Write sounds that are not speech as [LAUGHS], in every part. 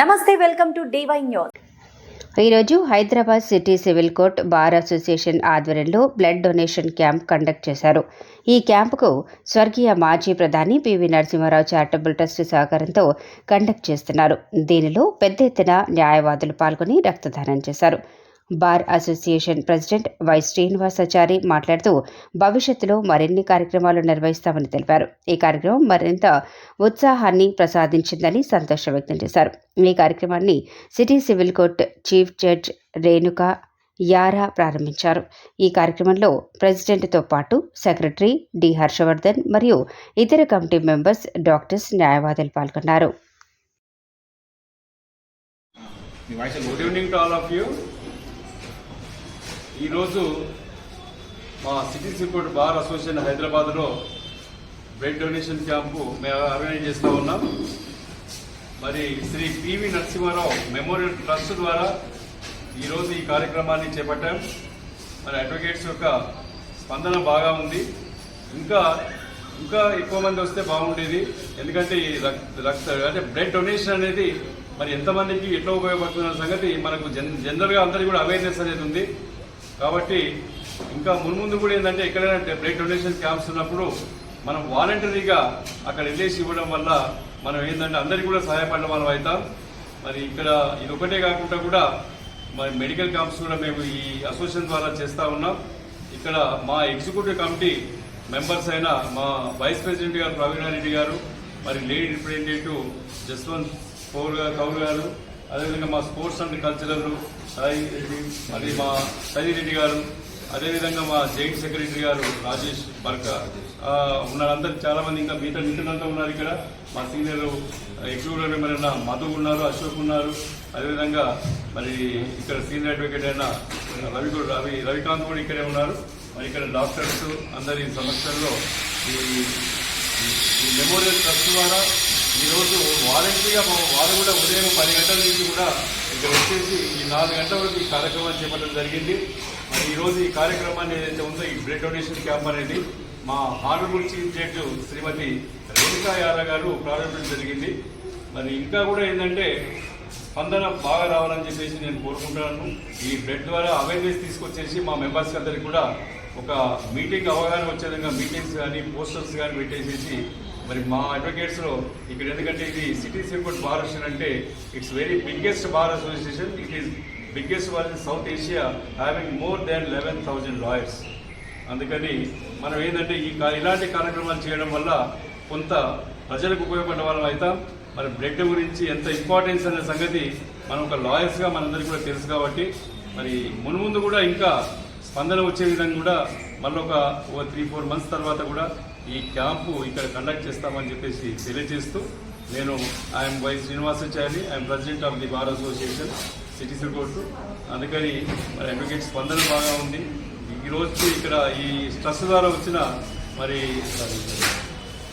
నమస్తే welcome to డివై news. ఈరోజు Hyderabad city civil court bar association ఆధ్వర్యంలో బ్లడ్ డొనేషన్ క్యాంప్ కండక్ట్ చేశారు. ఈ క్యాంపుకు స్వర్గీయ మాజీ ప్రధాని P V Narasimha Rao charitable trust సహకారంతో కండక్ట్ చేస్తున్నారు. దీనిలో పెద్ద ఎత్తున న్యాయవాదులు పాల్గొని రక్తదానం చేశారు. Bar association president Y Srinivasachari మాట్లాడుతూ భవిష్యత్తులో మరిన్ని కార్యక్రమాలు నిర్వహిస్తామని తెలిపారు. ఈ కార్యక్రమం మరింత ఉత్సాహాన్ని ప్రసాదించిందని సంతోషం వ్యక్తం చేశారు. ఈ కార్యక్రమాన్ని city civil court chief judge Renuka Yara ప్రారంభించారు. ఈ కార్యక్రమంలో ప్రెసిడెంట్తో పాటు సెక్రటరీ డి హర్షవర్ధన్ మరియు ఇతర కమిటీ మెంబర్స్ డాక్టర్స్ న్యాయవాదులు పాల్గొన్నారు. Good evening to all of you. ఈరోజు మా సిటీ సిపోర్ట్ బార్ అసోసియేషన్ హైదరాబాద్లో బ్లడ్ డొనేషన్ క్యాంపు మేము ఆర్గనైజ్ చేస్తూ ఉన్నాం. మరి Shri P V Narasimha Rao memorial trust ద్వారా ఈరోజు ఈ కార్యక్రమాన్ని చేపట్టాం. మరి అడ్వకేట్స్ యొక్క స్పందన బాగా ఉంది. ఇంకా ఇంకా ఎక్కువ మంది వస్తే బాగుండేది. ఎందుకంటే ఈ రక్- రక్త అంటే బ్లడ్ డొనేషన్ అనేది మరి ఎంతమందికి ఎట్లా ఉపయోగపడుతున్న సంగతి మనకు జన్ జనరల్గా అందరికీ కూడా అవేర్నెస్ అనేది ఉంది. కాబట్టి ఇంకా మున్ముందు కూడా ఏంటంటే ఎక్కడైనా బ్లడ్ డొనేషన్ క్యాంప్స్ ఉన్నప్పుడు మనం వాలంటరీగా అక్కడ వెళ్ళేసి ఇవ్వడం వల్ల మనం ఏంటంటే అందరికీ కూడా సహాయపడడం మనం అవుతాం. మరి ఇక్కడ ఇది ఒకటే కాకుండా కూడా మరి మెడికల్ క్యాంప్స్ కూడా మేము ఈ అసోసియేషన్ ద్వారా చేస్తూ ఉన్నాం. ఇక్కడ మా ఎగ్జిక్యూటివ్ కమిటీ మెంబర్స్ అయిన మా వైస్ ప్రెసిడెంట్ గారు ప్రవీణారెడ్డి గారు మరి లేడీ రిప్రజెంటేటివ్ జస్వంత్ కౌర్ గారు కౌర్ గారు అదేవిధంగా మా sports and cultural Sai Reddy మరి మా సజీ రెడ్డి గారు అదేవిధంగా మా జాయింట్ సెక్రటరీ గారు రాజేష్ బర్క. ఉన్నారందరూ చాలామంది చాలా మంది ఇంకా మిగతా మిత్రులంతా ఉన్నారు ఇక్కడ. మా సీనియర్ ఎగ్జిక్యూటివ్ మెంబర్ అయిన మధు ఉన్నారు అశోక్ ఉన్నారు. అదేవిధంగా మరి ఇక్కడ సీనియర్ అడ్వకేట్ అయిన రవి రవి రవికాంత్ కూడా ఇక్కడే ఉన్నారు. మరి ఇక్కడ డాక్టర్స్ అందరి సమస్యల్లో ఈ ఈ మెమోరియల్ ట్రస్ట్ ద్వారా ఈరోజు వాలంటీర్గా వారు కూడా ఉదయం పది గంటల నుంచి కూడా ఇక్కడ వచ్చేసి ఈ నాలుగు గంటల వరకు ఈ కార్యక్రమాన్ని చేపట్టడం జరిగింది. మరి ఈరోజు ఈ కార్యక్రమాన్ని ఏదైతే ఉందో ఈ బ్లడ్ డొనేషన్ క్యాంప్ అనేది మా honourable chief judge Shrimati Renuka Yadav గారు ప్రారంభించడం జరిగింది. మరి ఇంకా కూడా ఏంటంటే స్పందన బాగా రావాలని చెప్పేసి నేను కోరుకుంటున్నాను. ఈ బ్లడ్ ద్వారా అవేర్నెస్ తీసుకొచ్చేసి మా మెంబర్స్ అందరికి కూడా ఒక మీటింగ్ అవగాహన వచ్చే విధంగా మీటింగ్స్ కానీ పోస్టర్స్ కానీ పెట్టేసేసి మరి మా అడ్వకేట్స్లో ఇక్కడ ఎందుకంటే ఇది సిటీ సిర్కోట్ బార్ అసోసియేషన్ అంటే it's very biggest bar association it is biggest bar in South Asia having more than eleven thousand lawyers అందుకని మనం ఏంటంటే ఈ ఇలాంటి కార్యక్రమాలు చేయడం వల్ల కొంత ప్రజలకు ఉపయోగపడే వాళ్ళం అవుతాం. మరి బ్లడ్ గురించి ఎంత ఇంపార్టెన్స్ అనే సంగతి మనం ఒక లాయర్స్గా మనందరికీ కూడా తెలుసు కాబట్టి మరి మున్ముందు కూడా ఇంకా స్పందన వచ్చే విధంగా కూడా మళ్ళీ ఒక త్రీ ఫోర్ మంత్స్ తర్వాత కూడా ఈ క్యాంపు ఇక్కడ కండక్ట్ చేస్తామని చెప్పేసి తెలియజేస్తూ నేను I'm Y Srinivasachari I'm president of the bar association CTC court అందుకని మరి అడ్వకేట్ స్పందన బాగా ఉంది. ఈ రోజు ఇక్కడ ఈ ట్రస్ట్ ద్వారా వచ్చిన మరి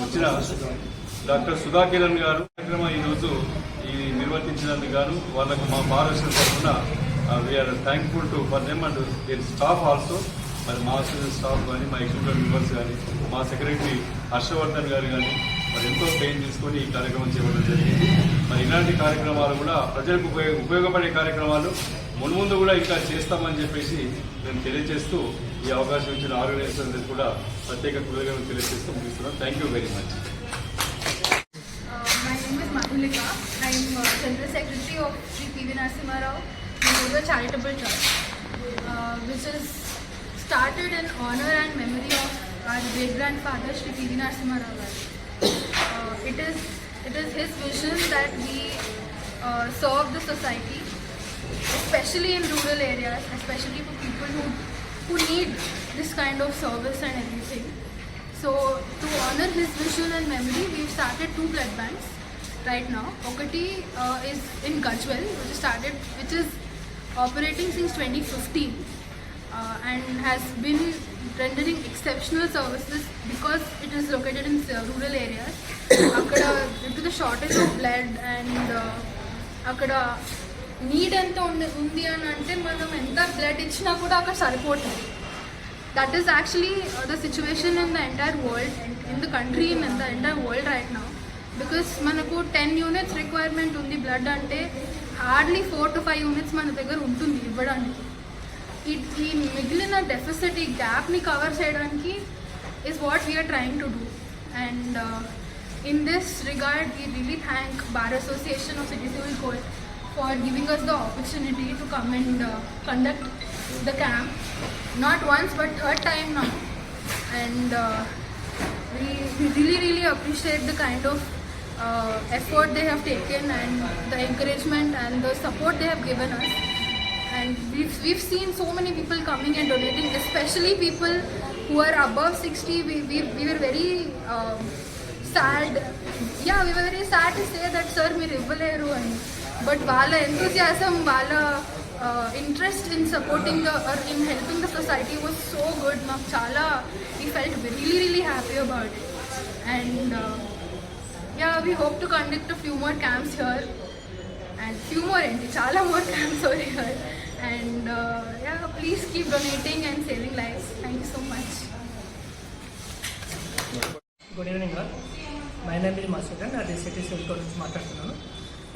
వచ్చిన డాక్టర్ సుధా కిరణ్ గారు కార్యక్రమం ఈ రోజు ఈ నిర్వర్తించినందుకు గాను వాళ్ళకు మా భారత తరఫున we're thankful to for them and their staff also మరి మా స్టాఫ్ కానీ మా ఎగ్జిక్యూటివ్ మెంబర్స్ కానీ మా సెక్రటరీ హర్షవర్ధన్ గారు కానీ మరి ఎంతో పెయిన్ తీసుకొని ఈ కార్యక్రమం చేయడం జరిగింది. మరి ఇలాంటి కార్యక్రమాలు కూడా ప్రజలకు ఉపయోగ ఉపయోగపడే కార్యక్రమాలు మున్ముందు కూడా ఇంకా చేస్తామని చెప్పేసి మేము తెలియజేస్తూ ఈ అవకాశం ఇచ్చిన ఆర్గనైజేషన్ కూడా ప్రత్యేక కృతజ్ఞతలు తెలియజేస్తూ ముగిస్తున్నాం. Thank you very much Uh, my name is Madhulika. I started in honor and memory of our great grandfather Sri P.V. Narasimha Rao. Uh, it is it is his vision that we uh, serve the society, especially in rural areas, especially for people who who need this kind of service and everything. So to honor his vision and memory, we've started two blood banks right now. Okati uh, is in Gajwel, which is started, which is operating since 2015 uh, and has been rendering exceptional services because it is located in uh, rural areas. అక్కడ due to the shortage of blood and uh, అక్కడ need ఎంత ఉంది ఉంది అని అంటే మనం ఎంత blood ఇచ్చినా కూడా అక్కడ సరిపోతుంది that is actually uh, the situation in the entire world in the country and in the entire world right now because మనకు టెన్ యూనిట్స్ రిక్వైర్మెంట్ ఉంది బ్లడ్ అంటే hardly four to five units మన దగ్గర ఉంటుంది ఇవ్వడానికి ఈ ఈ మిగిలిన డెఫిసిట్ ఈ గ్యాప్ని కవర్ చేయడానికి is what we are trying to do and in this regard we really thank bar association of city civil court for giving us the opportunity to come and uh, conduct the camp not once but third time now and uh, we, we really really appreciate the kind of uh, effort they have taken and the encouragement and the support they have given us and we've, we've seen so many people coming and donating, especially people who are above 60. We, we, we were very um, sad. Yeah, we were very sad to say that, sir, we ruined. But Vala enthusiasm, Vala uh, interest in supporting the, or in helping the society was so good. Chala, we felt really, really happy about it. And uh, yeah, we hope to conduct a few more camps here and few more, and chala more [LAUGHS] camps over here. And yeah please keep donating and saving life thank you so much good evening all my name is Masudan అది city civil court నుంచి మాట్లాడుతున్నాను.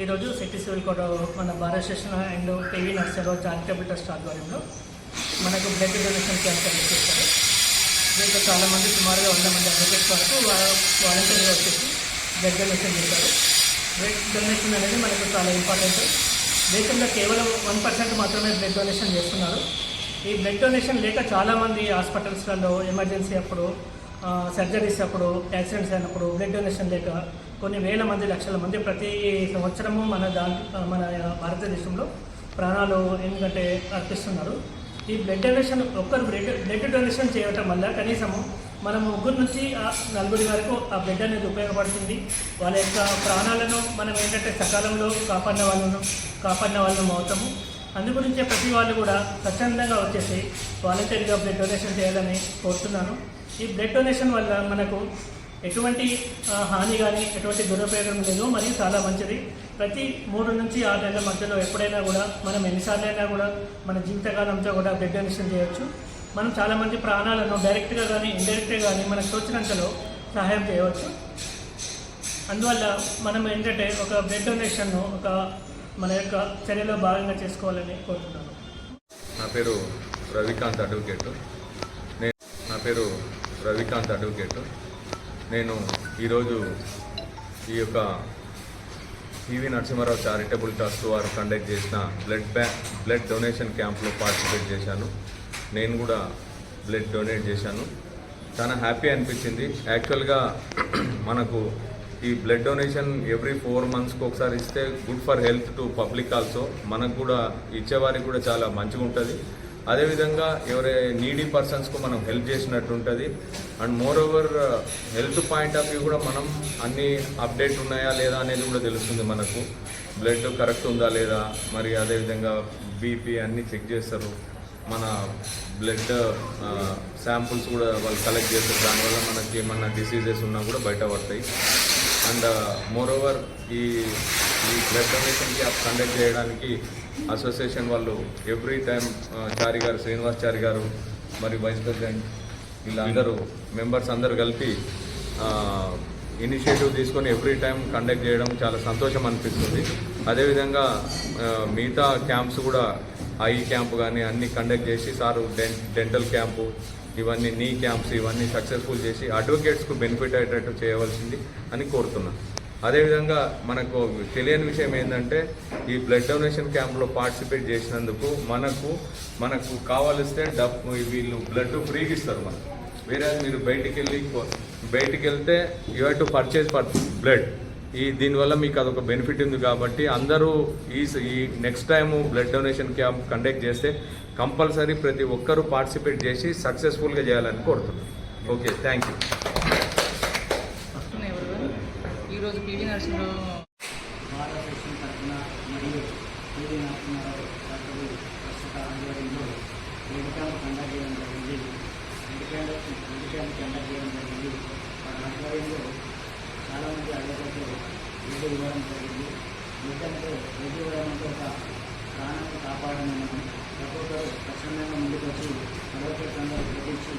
ఈరోజు city civil court మన భారత station and TV నర్సరీలో charitable trust ఆధ్వర్యంలో మనకు blood donation camp అనేది చేస్తారు దీంట్లో చాలామంది సుమారుగా వంద మంది అడ్వకేట్స్ వరకు uh, వాలంటీర్గా వచ్చేసి బ్లడ్ డొనేషన్ చేస్తారు బ్లడ్ డొనేషన్ అనేది మనకు చాలా ఇంపార్టెంట్ దేశంలో కేవలం వన్ పర్సెంట్ మాత్రమే బ్లడ్ డొనేషన్ చేస్తున్నారు. ఈ బ్లడ్ డొనేషన్ లేక చాలామంది హాస్పిటల్స్లలో ఎమర్జెన్సీ అప్పుడు సర్జరీస్ అప్పుడు యాక్సిడెంట్స్ అయినప్పుడు బ్లడ్ డొనేషన్ లేక కొన్ని వేల మంది లక్షల మంది ప్రతి సంవత్సరము మన దా మన భారతదేశంలో ప్రాణాలు ఎందుకంటే అర్పిస్తున్నారు. ఈ బ్లడ్ డొనేషన్ ఒక్కరు బ్లడ్ బ్లడ్ డొనేషన్ చేయటం వల్ల కనీసము మన ముగ్గురు నుంచి నలుగురి వరకు ఆ బ్లడ్ అనేది ఉపయోగపడుతుంది. వాళ్ళ యొక్క ప్రాణాలను మనం ఏంటంటే సకాలంలో కాపాడిన వాళ్ళను కాపాడిన వాళ్ళను అవుతాము అందు గురించే ప్రతి వాళ్ళు కూడా స్వచ్ఛందంగా వచ్చేసి వాలంటీర్గా బ్లడ్ డొనేషన్ చేయాలని కోరుతున్నాను. ఈ బ్లడ్ డొనేషన్ వల్ల మనకు ఎటువంటి హాని కానీ ఎటువంటి దురుపయోగం లేదు మరియు చాలా మంచిది. ప్రతి మూడు నుంచి ఆరు నెలల మధ్యలో ఎప్పుడైనా కూడా మనం ఎన్నిసార్లు అయినా కూడా మన జీవితకాలంతో కూడా బ్లడ్ డొనేషన్ చేయవచ్చు మనం చాలామంది ప్రాణాలను డైరెక్ట్గా కానీ ఇండైరెక్ట్గా కానీ మనకు తోచినంతలో సహాయం చేయవచ్చు. అందువల్ల మనం ఏంటంటే ఒక బ్లడ్ డొనేషన్ను ఒక మన యొక్క చర్యలో భాగంగా చేసుకోవాలని కోరుతున్నాను. నా పేరు రవికాంత్ అడ్వకేట్. నేను నా పేరు రవికాంత్ అడ్వకేట్. నేను ఈరోజు ఈ యొక్క P V Narasimha Rao charitable trust వారు కండక్ట్ చేసిన బ్లడ్ బ్యాంక్ బ్లడ్ డొనేషన్ క్యాంప్లో పార్టిసిపేట్ చేశాను. నేను కూడా బ్లడ్ డొనేట్ చేశాను. చాలా హ్యాపీ అనిపించింది. యాక్చువల్గా మనకు ఈ బ్లడ్ డొనేషన్ ఎవ్రీ ఫోర్ మంత్స్కి ఒకసారి ఇస్తే good for health to public also మనకు కూడా ఇచ్చేవారికి కూడా చాలా మంచిగా ఉంటుంది. అదేవిధంగా ఎవరే నీడీ పర్సన్స్కు మనం హెల్ప్ చేసినట్టు ఉంటుంది. And moreover health point of view కూడా మనం అన్ని అప్డేట్ ఉన్నాయా లేదా అనేది కూడా తెలుస్తుంది మనకు. బ్లడ్ కరెక్ట్ ఉందా లేదా? మరి అదేవిధంగా బీపీ అన్నీ చెక్ చేస్తారు. మన బ్లడ్ శాంపుల్స్ కూడా వాళ్ళు కలెక్ట్ చేస్తారు. దానివల్ల మనకి ఏమన్నా డిసీజెస్ ఉన్నా కూడా బయట పడతాయి. అండ్ మోర్ ఓవర్ ఈ ఈ బ్లడ్ డొనేషన్కి కండక్ట్ చేయడానికి అసోసియేషన్ వాళ్ళు ఎవ్రీ టైం చారి గారు శ్రీనివాస్ చారి గారు మరి వైస్ ప్రెసిడెంట్ వీళ్ళందరూ మెంబర్స్ అందరూ కలిపి ఇనిషియేటివ్ తీసుకొని ఎవ్రీ టైం కండక్ట్ చేయడం చాలా సంతోషం అనిపిస్తుంది. అదేవిధంగా మిగతా క్యాంప్స్ కూడా ఐ క్యాంప్ కానీ అన్ని కండక్ట్ చేసి సారు డెన్ డెంటల్ క్యాంపు ఇవన్నీ నీ క్యాంప్స్ ఇవన్నీ సక్సెస్ఫుల్ చేసి అడ్వకేట్స్కు బెనిఫిట్ అయ్యేటట్టు చేయవలసింది అని కోరుతున్నాను అదేవిధంగా మనకు తెలియని విషయం ఏంటంటే ఈ బ్లడ్ డొనేషన్ క్యాంప్లో పార్టిసిపేట్ చేసినందుకు మనకు మనకు కావాలిస్తే డబ్ వీళ్ళు బ్లడ్ ఫ్రీగా ఇస్తారు మనకు. వేరే మీరు బయటికి వెళ్ళి బయటికి వెళ్తే you have to purchase for blood. ఈ దీనివల్ల మీకు అదొక బెనిఫిట్ ఉంది కాబట్టి అందరూ ఈ ఈ next time blood donation camp conduct చేస్తే కంపల్సరీ ప్రతి ఒక్కరూ పార్టిసిపేట్ చేసి సక్సెస్ఫుల్గా చేయాలని కోరుతున్నాను ఓకే థ్యాంక్ యూ ఈరోజు పివి నరసింహరావు భారతదేశం తరఫున మరియు పీవీ నరసింహారావు డాక్టర్ ప్రస్తుత ఆధ్వర్యంలో బ్లడ్ క్యాంప్ కండక్ట్ చేయడం జరిగింది blood camp blood camp conduct చేయడం జరిగింది వారి ఆధ్వర్యంలో చాలామంది అడ్వకేట్లు బ్లడ్ ఇవ్వడం జరిగింది బ్లడ్ అంటే బ్లడ్ ఇవ్వడం అంటే ఒక ప్రాణాన్ని కాపాడడం ప్రతి ఒక్కరు స్వచ్ఛందంగా ముందుకు వచ్చి అడ్వకేట్స్ అందరూ గ్రహించి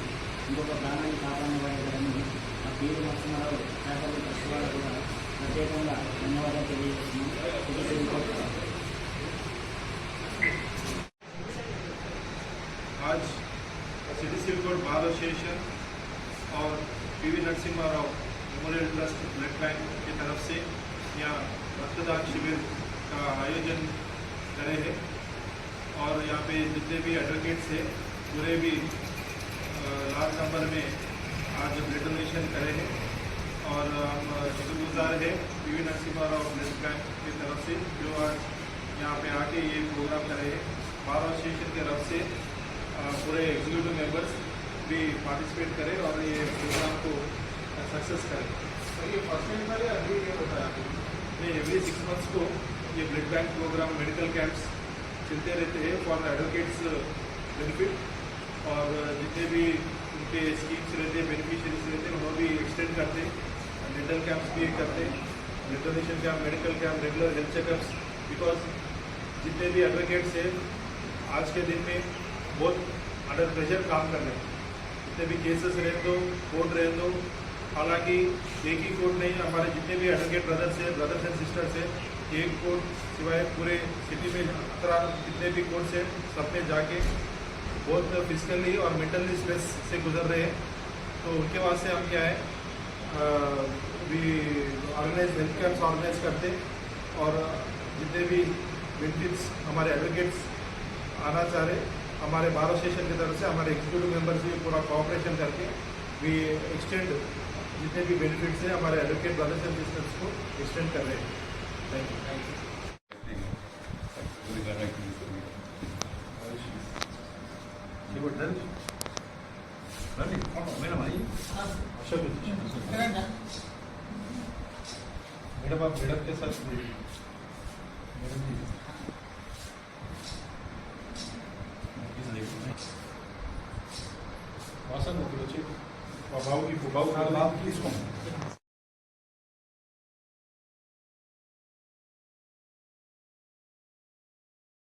ఇంకొక ప్రాణాన్ని కాపాడని వాడని ఆ పీవీ నరసింహారావు శాఖలు ట్రస్ట్ వాళ్ళు కూడా ప్రత్యేకంగా ధన్యవాదాలు తెలియజేస్తున్నాం సిటీ సివిల్ కోర్ట్ आज city civil court bar association और पीवी नरसिम्हा राव एडवोकेट्स हैं पूरे भी लार्ज नंबर में आज ब्लड डोनेशन करे हैं और हम शुक्रगुजार है P V Narasimha Rao blood bank की तरफ़ से जो आज यहाँ पे आके ये प्रोग्राम करे हैं। बार एसोसिएशन की तरफ़ से पूरे एग्जीक्यूटिव मेंबर्स भी पार्टिसिपेट करें और ये प्रोग्राम को सक्सेस करें। तो ये फ़र्स्ट टाइम अभी ये होता है? नहीं एवरी सिक्स मंथ्स को ये blood bank program medical camps चलते रहते हैं। फॉर एडवोकेट्स बेनिफिट और जितने भी उनके स्कीम्स रहते हैं बेनिफिशरीज रहते हैं उन्होंने भी एक्सटेंड करते हैं। डेंटल कैंप्स भी करते हैं। Blood donation camp medical camp regular health checkups because जितने भी एडवोकेट्स हैं, आज के दिन में बहुत अंडर प्रेशर काम कर रहे हैं। जितने भी केसेस रहे दो कोर्ट रहे दो, हालाँकि एक ही कोर्ट नहीं, हमारे जितने भी एडवोकेट ब्रदर्स हैं ब्रदर्स एंड सिस्टर्स हैं, एक कोर्ट सिवाय पूरे सिटी में अतरा जितने भी कोर्ट्स हैं सब में जाके बहुत फिजिकली और मेंटली स्ट्रेस से गुजर रहे हैं। तो उनके वास्ते हम क्या है भी ऑर्गेनाइज हेल्थ कैंप्स ऑर्गेनाइज करते और जितने भी बेनिफिट्स हमारे एडवोकेट्स आना चाह रहे हमारे बार एसोसिएशन की तरफ़ से हमारे एग्जीक्यूटिव मेंबर्स भी पूरा कोऑपरेशन करके वी एक्सटेंड जितने भी बेनिफिट्स हैं हमारे एडवोकेट ब्रदर्स एंड सिस्टर्स को एक्सटेंड कर रहे हैं। थैंक मैडम आप मैडम के साथ मैडम जी। मौसम की फुबाऊ की फुबाऊ